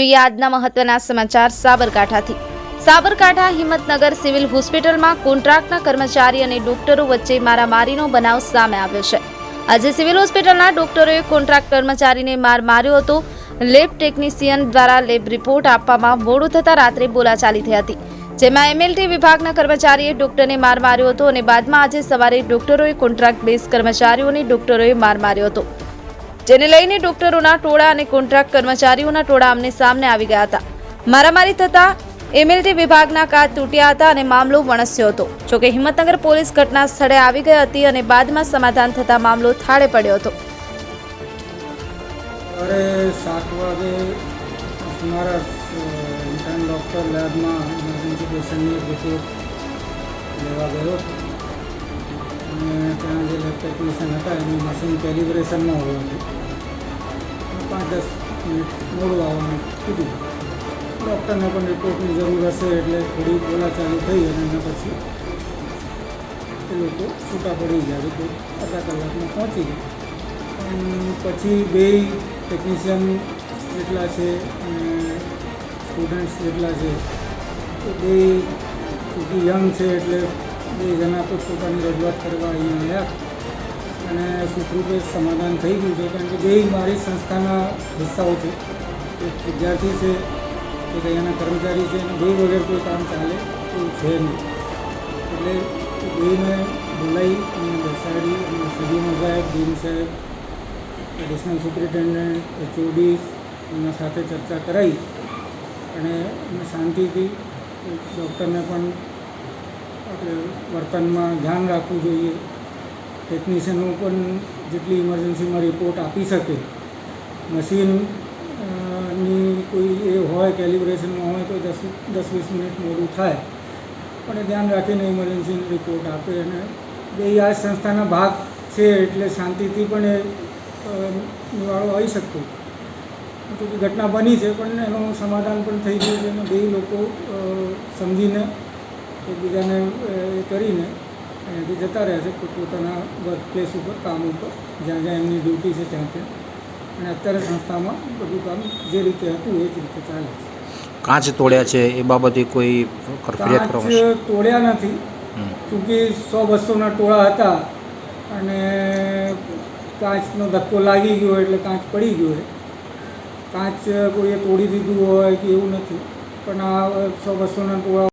જોઈએ આજના મહત્વના સમાચાર સાબરકાંઠાથી. સાબરકાંઠા હિંમતનગર સિવિલ હોસ્પિટલમાં કોન્ટ્રાક્ટના કર્મચારી અને ડોક્ટરો વચ્ચે મારામારીનો બનાવ સામે આવ્યો છે. આજે સિવિલ હોસ્પિટલના ડોક્ટરોએ કોન્ટ્રાક્ટ કર્મચારીને માર માર્યો હતો. લેબ ટેકનિશિયન દ્વારા લેબ રિપોર્ટ આપવામાં મોડું થતાં રાત્રે બોલાચાલી થઈ હતી. જેમાં એમએલટી વિભાગના કર્મચારીએ ડોક્ટરને માર માર્યો હતો અને બાદમાં આજે સવારે ડોક્ટરોએ કોન્ટ્રાક્ટ બેઝ કર્મચારીઓને ડોક્ટરોએ માર માર્યો હતો. જેને લઈને ડોક્ટરોના ટોળા અને કોન્ટ્રાક્ટ કર્મચારીઓના ટોળા અમને સામને આવી ગયા હતા. મારામારી થતા એમએલટી વિભાગના કાચ તૂટ્યા હતા અને મામલો વણસ્યો હતો. જોકે હિંમતનગર પોલીસ ઘટના સ્થળે આવી ગઈ હતી અને બાદમાં સમાધાન થતા મામલો થાળે પડ્યો હતો. ત્યાં જે લેબ હતા, એનું મશીન કેલિબ્રેશનમાં હોવાથી પાંચ દસ મિનિટ મોડું આવવાનું કીધું. ડૉક્ટરને પણ રિપોર્ટની જરૂર હશે એટલે થોડી બોલાચાલી થઈ અને એના પછી એ લોકો છૂટા પડી ગયા રિપોર્ટ અડધા કલાકમાં પહોંચી ગયા. પછી બે ટેકનિશિયન જેટલા છે અને સ્ટુડન્ટ્સ જેટલા છે, એ બે યંગ છે એટલે બે જણા પોતપોતાની રજૂઆત કરવા અહીંયા આવ્યા. અને સુખરૂપે સમાધાન થઈ ગયું છે, કારણ કે જે મારી સંસ્થાના હિસ્સાઓ છે. એક વિદ્યાર્થી છે, એક અહીંયાના કર્મચારી છે, અને બે વગર કોઈ કામ ચાલે એવું છે નહીં. એટલે બેને બોલાવી અને દર્શાવી અને સજીમા સાહેબ, ડીન સાહેબ, એડિશનલ સુપ્રિન્ટેન્ડન્ટ એચઓડી એમના સાથે ચર્ચા કરાવી અને શાંતિથી ડૉક્ટરને પણ આપણે વર્તનમાં ધ્યાન રાખવું જોઈએ. ટેકનિશિયનો પણ જેટલી ઇમરજન્સીમાં રિપોર્ટ આપી શકે મશીનની કોઈ એ હોય કેલિબ્રેશનમાં હોય, તો દસ દસ વીસ મિનિટ મોડું થાય. પણ એ ધ્યાન રાખીને ઇમરજન્સીનો રિપોર્ટ આપે અને બે આ સંસ્થાના ભાગ છે એટલે શાંતિથી પણ એ નિવાળો આવી શકતો. તો ઘટના બની છે, પણ એનું સમાધાન પણ થઈ ગયું છે અને બે લોકો સમજીને એકબીજાને એ કરીને અહીંયાથી જતા રહ્યા છે પોતપોતાના વર્ક પ્લેસ ઉપર કામ ઉપર જ્યાં જ્યાં એમની ડ્યુટી છે ત્યાં ત્યાં. અને અત્યારે સંસ્થામાં બધું કામ જે રીતે હતું એ જ રીતે ચાલે છે. કાચ તોડ્યા છે એ બાબતે કોઈ ફરિયાદ કાચ તોડ્યા નથી. ચૂંકી સો બસોના ટોળા હતા અને કાચનો ધક્કો લાગી ગયો એટલે કાચ પડી ગયો છે કાચ કોઈએ તોડી દીધું હોય કે એવું નથી. પણ આ સો બસોના ટોળા